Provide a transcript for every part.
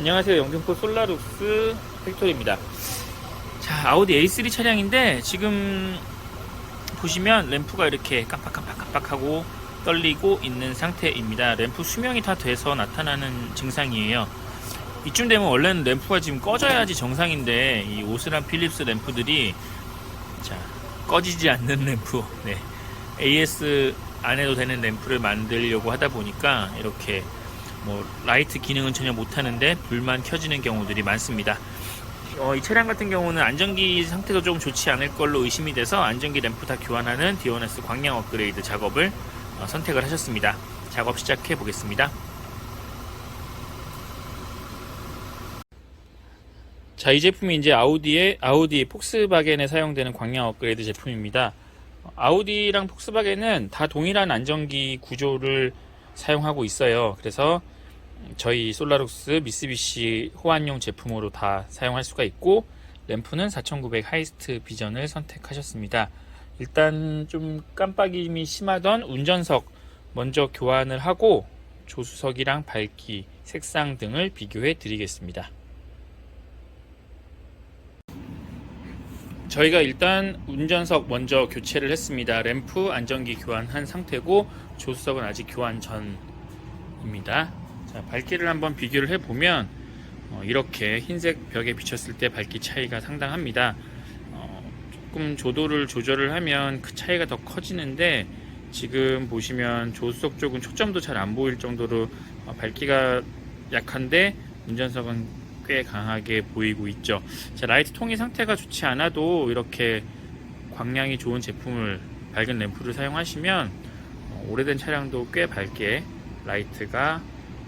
안녕하세요. 영등포 솔라룩스 팩토리입니다. 자, 아우디 A3 차량인데 지금 보시면 램프가 이렇게 깜빡깜빡깜빡하고 떨리고 있는 상태입니다. 램프 수명이 다 돼서 나타나는 증상이에요. 이쯤 되면 원래는 램프가 지금 꺼져야지 정상인데 이 오스란 필립스 램프들이 자 꺼지지 않는 램프 네. AS 안 해도 되는 램프를 만들려고 하다 보니까 이렇게 뭐 라이트 기능은 전혀 못하는데 불만 켜지는 경우들이 많습니다. 어, 이 차량 같은 경우는 안전기 상태도 좀 좋지 않을 걸로 의심이 돼서 안전기 램프 다 교환하는 디오네스 광량 업그레이드 작업을 어, 선택을 하셨습니다. 작업 시작해 보겠습니다. 자, 이 제품이 이제 아우디의 아우디 폭스바겐에 사용되는 광량 업그레이드 제품입니다. 아우디랑 폭스바겐은 다 동일한 안전기 구조를 사용하고 있어요. 그래서 저희 솔라룩스 미쓰비시 호환용 제품으로 다 사용할 수가 있고 램프는 4900 하이스트 비전을 선택하셨습니다. 일단 좀 깜빡임이 심하던 운전석 먼저 교환을 하고 조수석이랑 밝기, 색상 등을 비교해 드리겠습니다. 저희가 일단 운전석 먼저 교체를 했습니다. 램프 안전기 교환한 상태고 조수석은 아직 교환 전입니다. 자, 밝기를 한번 비교를 해보면 어, 이렇게 흰색 벽에 비쳤을 때 밝기 차이가 상당합니다. 어, 조금 조도를 조절을 하면 그 차이가 더 커지는데 지금 보시면 조수석 쪽은 초점도 잘 안 보일 정도로 어, 밝기가 약한데 운전석은 꽤 강하게 보이고 있죠. 자, 라이트 통이 상태가 좋지 않아도 이렇게 광량이 좋은 제품을 밝은 램프를 사용하시면 어, 오래된 차량도 꽤 밝게 라이트가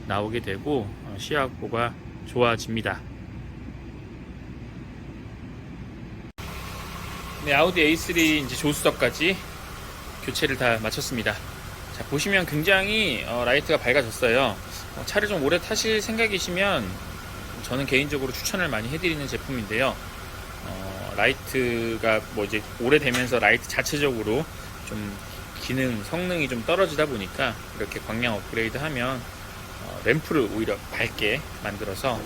나오게 되고 어, 시야 확보가 좋아집니다. 네, 아우디 A3 이제 조수석까지 교체를 다 마쳤습니다. 자, 보시면 굉장히 어, 라이트가 밝아졌어요. 어, 차를 좀 오래 타실 생각이시면 저는 개인적으로 추천을 많이 해드리는 제품인데요. 어, 라이트가 뭐 이제 오래되면서 라이트 자체적으로 좀 기능, 성능이 좀 떨어지다 보니까 이렇게 광량 업그레이드 하면 어, 램프를 오히려 밝게 만들어서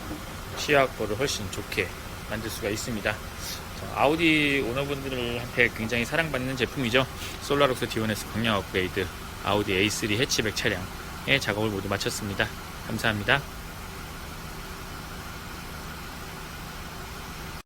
시야 확보를 훨씬 좋게 만들 수가 있습니다. 자, 아우디 오너분들한테 굉장히 사랑받는 제품이죠. 솔라룩스 디오네스 광량 업그레이드 아우디 A3 해치백 차량의 작업을 모두 마쳤습니다. 감사합니다.